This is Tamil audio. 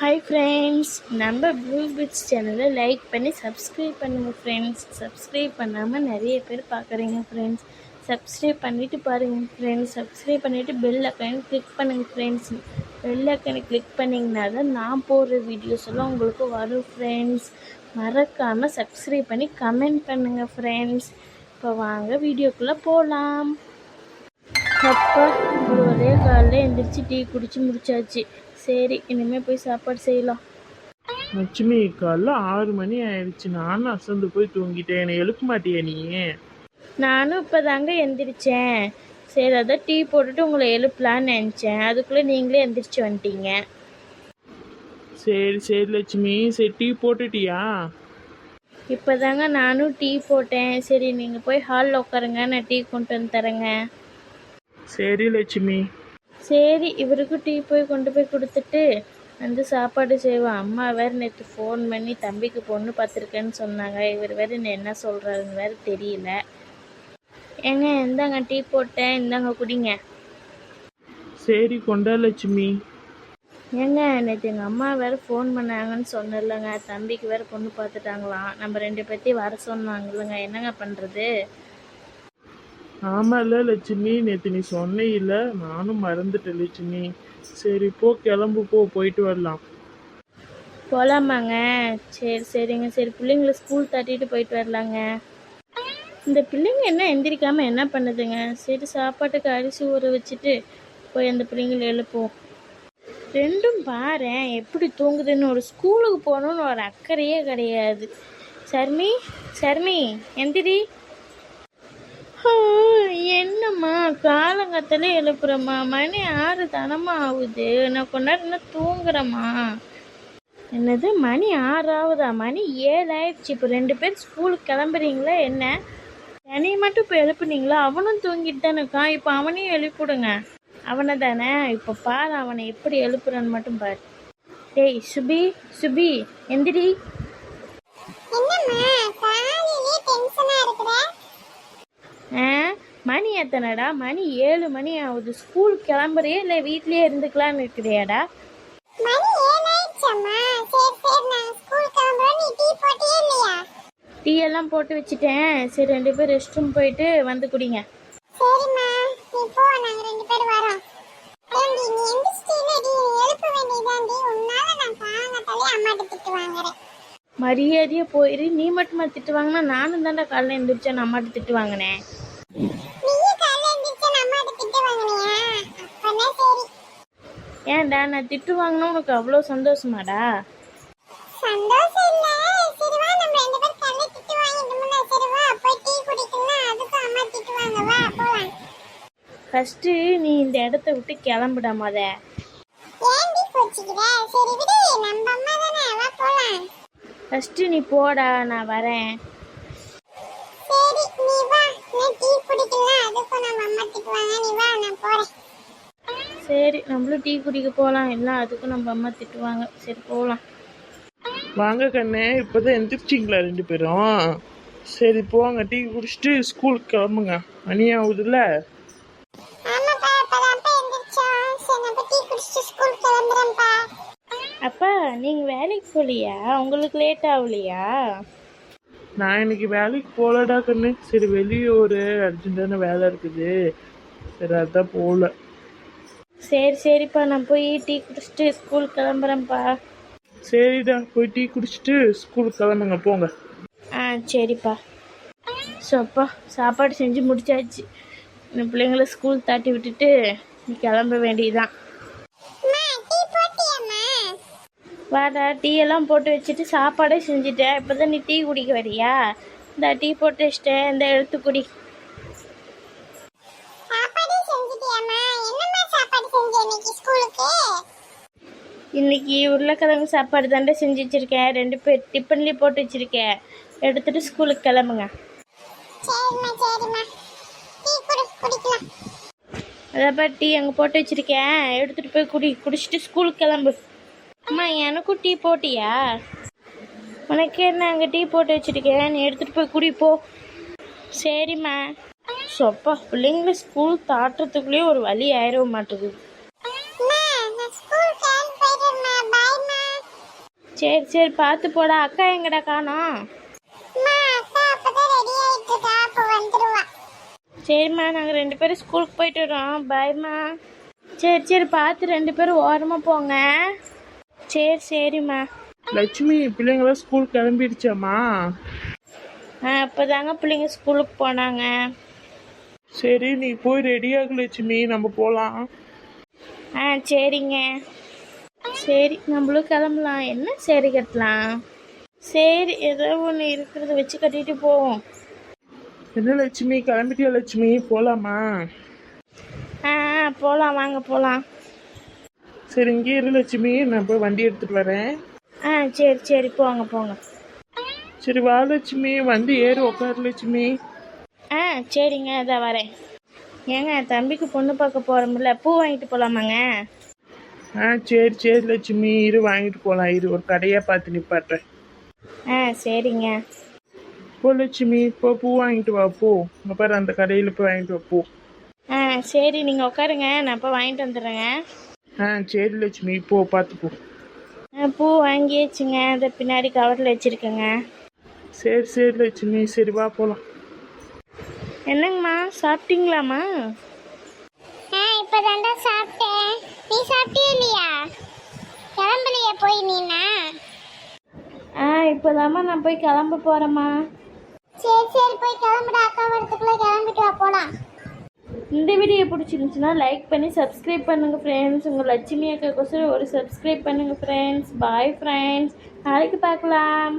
ஹாய் ஃப்ரெண்ட்ஸ் நம்ம ப்ளூ பிட்ஸ் சேனலை லைக் பண்ணி சப்ஸ்கிரைப் பண்ணுங்கள் ஃப்ரெண்ட்ஸ் சப்ஸ்கிரைப் பண்ணாமல் நிறைய பேர் பார்க்குறீங்க ஃப்ரெண்ட்ஸ் சப்ஸ்கிரைப் பண்ணிவிட்டு பாருங்கள் ஃப்ரெண்ட்ஸ் சப்ஸ்கிரைப் பண்ணிவிட்டு பெல் அக்கௌண்ட் கிளிக் பண்ணுங்கள் ஃப்ரெண்ட்ஸ் பெல் அக்கௌண்ட் கிளிக் பண்ணிங்கன்னா தான் நான் போடுற வீடியோஸ் எல்லாம் உங்களுக்கு வரும் ஃப்ரெண்ட்ஸ் மறக்காமல் சப்ஸ்கிரைப் பண்ணி கமெண்ட் பண்ணுங்கள் ஃப்ரெண்ட்ஸ் இப்போ வாங்க வீடியோக்குள்ளே போகலாம் அப்பா ஒரு ஒரே காலையில் எந்திரிச்சு டீ குடிச்சு முடிச்சாச்சு. சரி இனிமேல் போய் சாப்பாடு செய்யலாம். லட்சுமி காலைல ஆறு மணி ஆயிடுச்சு. நானும் அசந்து போய் தூங்கிட்டேன். என்னை எழுப்ப மாட்டியா நீ? நானும் இப்போ தாங்க எந்திரிச்சேன். சரி அதான் டீ போட்டுட்டு உங்களை எழுப்பலான்னு நினச்சேன். அதுக்குள்ளே நீங்களே எந்திரிச்சு வந்துட்டீங்க. சரி சரி லட்சுமி. சரி டீ போட்டுட்டியா? இப்போ தாங்க நானும் டீ போட்டேன். சரி நீங்கள் போய் ஹாலில் உட்காருங்க. நான் டீ கொண்டு வந்து தரேங்க. சரி லட்சுமி. சரி இவருக்கும் டீ போய் கொண்டு போய் கொடுத்துட்டு வந்து சாப்பாடு செய்வோம். அம்மா வேறு நேற்று ஃபோன் பண்ணி தம்பிக்கு பொண்ணு பார்த்துருக்கேன்னு சொன்னாங்க. இவர் வேறு இன்னும் என்ன சொல்கிறாருன்னு வேறு தெரியல. ஏங்க இந்தாங்க டீ போட்டேன். இந்தாங்க குடிங்க. சரி கொண்டா லட்சுமி. ஏங்க நேற்று எங்கள் அம்மா வேறு ஃபோன் பண்ணாங்கன்னு சொன்னேன்லங்க தம்பிக்கு வேறு பொண்ணு பார்த்துட்டாங்களாம். நம்ம ரெண்டு பேர்த்தையும் வர சொன்னாங்கல்லங்க. என்னங்க பண்ணுறது ஆமாம்ல லட்சுமி. நேற்று நீ சொன்னே இல்லை நானும் மறந்துட்டேன் லட்சுமி. சரி போ கிளம்பு போ போயிட்டு வரலாம். போகலாமாங்க சரி சரிங்க. சரி பிள்ளைங்கள ஸ்கூல் தட்டிட்டு போயிட்டு வரலாங்க. இந்த பிள்ளைங்க என்ன எந்திரிக்காமல் என்ன பண்ணுதுங்க? சரி சாப்பாட்டுக்கு அரிசி ஊற வச்சுட்டு போய் அந்த பிள்ளைங்கள எழுப்போம் ரெண்டும் பாரேன் எப்படி தூங்குதுன்னு. ஒரு ஸ்கூலுக்கு போகணுன்னு ஒரு அக்கறையே கிடையாது. சர்மி சர்மி எந்திரி. என்னம்மா? காலங்கத்தில் எழுப்புறம்மா. மணி ஆறு தானம்மா ஆகுது நான் கொஞ்ச நேரம் இன்னும் தூங்குறேம்மா. என்னது? மணி ஆறாவதா? மணி ஏழு ஆயிடுச்சு இப்போ ரெண்டு பேர் ஸ்கூலுக்கு கிளம்புறீங்களா என்ன? என்னையை மட்டும் இப்போ எழுப்புனீங்களா? அவனும் தூங்கிட்டு தானே இருக்கான் இப்போ அவனையும் எழுப்பிவிடுங்க. அவனை தானே இப்போ பாரு அவனை எப்படி எழுப்புறான்னு மட்டும் பாரு. டேய் சுபி சுபி எந்திரி. என்னம்மா காலையிலே டென்ஷனா இருக்கிற ஆ மணி எத்தனைடா? மணி ஏழு மணி ஆகுது. ஸ்கூல் கிளம்புறியா? இல்லை வீட்லயே இருந்துக்கலான்னு இருக்கிறியாடா? டீ எல்லாம் போட்டு வச்சுட்டேன். சரி ரெண்டு பேர் ரெஸ்ட் ரூம் போயிட்டு வந்து குடிங்க. சரிம்மா. நீ போ நாங்க ரெண்டு பேரும் வரோம். ஏண்டி நீ எந்திரிச்சிட்டீலடி நீ எழுப்ப வேண்டியதாண்டி. உன்னால நான் காலத்தாலே அம்மாட்ட திட்டு வாங்குறேன். மரியாதையா போயிரு. நீ மட்டுமா திட்டு வாங்கினா நானும் தாண்டா காலைல எழுந்திரிச்சா நான் அம்மாட்ட திட்டு வாங்கினேன். ஏன்டா நான் திட்டு வாங்கினா உனக்கு அவ்வளோ சந்தோஷமாடா? ஃபஸ்ட்டு நீ இந்த இடத்த விட்டு கிளம்புடா மொத. ஃபஸ்ட்டு நீ போடா நான் வரேன். சரி நீ வா நான் டீ குடிக்கலாம் அதுக்கும் நம்ம அம்மா திட்டுவாங்க சரி நம்மளும் டீ குடிக்க போகலாம் இல்லை அதுக்கும் நம்ம அம்மா திட்டுவாங்க. சரி போகலாம் வாங்க கண்ணே இப்போதான் எந்திரிச்சிங்களா ரெண்டு பேரும்? சரி போங்க. டீ குடிச்சிட்டு ஸ்கூலுக்கு கிளம்புங்க. மணி ஆகுதுல்ல? அப்பா நீங்கள் வேலைக்கு போகலையா? உங்களுக்கு லேட் ஆகலையா? நான் இன்னைக்கு வேலைக்கு போகலடா கண்ணு. சரி வெளியே ஒரு அர்ஜென்ட்டான வேலை இருக்குது. சரி அதான் போகல. சரி சரிப்பா. நான் போய் டீ குடிச்சிட்டு ஸ்கூல் கிளம்புறேன்ப்பா. சரிடா போய் டீ குடிச்சிட்டு ஸ்கூலுக்கு கிளம்புங்க போங்க. ஆ சரிப்பா. சோப்பா சாப்பாடு செஞ்சு முடிச்சாச்சு. இந்த பிள்ளைங்கள ஸ்கூல் தாட்டி விட்டுட்டு நீ கிளம்ப வேண்டியதுதான். வாடா டீ எல்லாம் போட்டு வச்சுட்டு சாப்பாடே செஞ்சுட்டேன். இப்போ தான் நீ டீ குடிக்க வரியா? இந்த டீ போட்டு வச்சிட்டேன். இந்த எடுத்து குடி. இன்னைக்கு உருளைக்கிழங்கு சாப்பாடு தாண்டா செஞ்சு வச்சுருக்கேன். ரெண்டு பேர் டிஃபன்லேயும் போட்டு வச்சுருக்கேன். எடுத்துகிட்டு ஸ்கூலுக்கு கிளம்புங்க. அதாப்பா டீ அங்கே போட்டு வச்சுருக்கேன். எடுத்துகிட்டு போய் குடி குடிச்சிட்டு ஸ்கூலுக்கு கிளம்பு. அம்மா எனக்கும் டீ போட்டியா? உனக்கு என்ன அங்கே டீ போட்டு வச்சுருக்கேன்? நீ எடுத்துகிட்டு போய் குடி போ. சரிம்மா. சொப்பா பிள்ளைங்கள ஸ்கூல் தாட்டுறதுக்குள்ளேயே ஒரு வழி ஆயிட மாட்டேங்குது சரி சரி பார்த்து போடா. அக்கா எங்கடா காணோம்? அம்மா அக்கா அப்பதான் ரெடி ஆயிட்டு இருக்கா அப்ப வந்துருவா. சரிம்மா நாங்கள் ரெண்டு பேரும் ஸ்கூலுக்கு போயிட்டு வரோம். பாய்மா சரி சரி பார்த்து ரெண்டு பேரும் ஓரமாக போங்க. சரி சரிம்மா. லட்சுமி பிள்ளைங்களாம் ஸ்கூல் கிளம்பிடுச்சாம்மா. ஆ இப்போ தாங்க பிள்ளைங்க ஸ்கூலுக்கு போனாங்க. சரி நீ போய் ரெடி ஆகு லட்சுமி. நம்ம போகலாம் ஆ சரிங்க. சரி நம்மளும் கிளம்பலாம். என்ன சரி கட்டலாம்? சரி ஏதோ ஒன்று இருக்கிறத வச்சு கட்டிட்டு போவோம். என்ன லட்சுமி? கிளம்பிட்டியா லட்சுமி? போகலாமா ஆ போகலாம் வாங்க போகலாம் சரி இங்கே இரு லட்சுமி. நான் போய் வண்டி எடுத்துட்டு வரேன். ஆ சரி சரி. போங்க போங்க. சரி வா லட்சுமி. வந்து ஏறி உட்காரு லட்சுமி. ஆ சரிங்க. அதான் வரேன். ஏங்க தம்பிக்கு பொண்ணு பார்க்க போகிறோம்ல பூ வாங்கிட்டு போகலாமாங்க ஆ சரி சரி லட்சுமி. இரு வாங்கிட்டு போகலாம் இரு ஒரு கடையாக பார்த்து நிப்பாட்டுறேன். ஆ சரிங்க. போ லட்சுமி. போ பூ வாங்கிட்டு வா போ. இங்கே பாரு அந்த கடையில் போய் வாங்கிட்டு வா போ. ஆ சரி நீங்கள் உட்காருங்க. நான் இப்போ வாங்கிட்டு வந்துடுறேங்க. ஆ சரி லட்சுமி. போ பார்த்து போ. ஆ, பூ வாங்கியாச்சுங்க. அதை பின்னாடி கவரில் வச்சுருக்கேங்க. சரி சரி லட்சுமி. சரி வா போகலாம் என்னங்கம்மா சாப்பிட்டீங்களாம்மா? ஆ இப்பதான்டா சாப்பிட்டேன். நீ சாப்பிட்டியா இல்லையா? கிளம்பலையா போய் நீனா? ஆ இப்போதாம்மா நான் போய் கிளம்ப போகிறேம்மா சரி சரி போய் கிளம்புடா. அக்கா வரத்துக்குள்ள கிளம்பிட்டு வா போலாம். இந்த வீடியோ பிடிச்சிருந்துச்சுன்னா லைக் பண்ணி சப்ஸ்கிரைப் பண்ணுங்கள் ஃப்ரெண்ட்ஸ் உங்கள் லட்சுமி அக்காக்கோசரம் ஒரு சப்ஸ்கிரைப் பண்ணுங்கள் ஃப்ரெண்ட்ஸ் பாய் ஃப்ரெண்ட்ஸ் நாளைக்கு பார்க்கலாம்.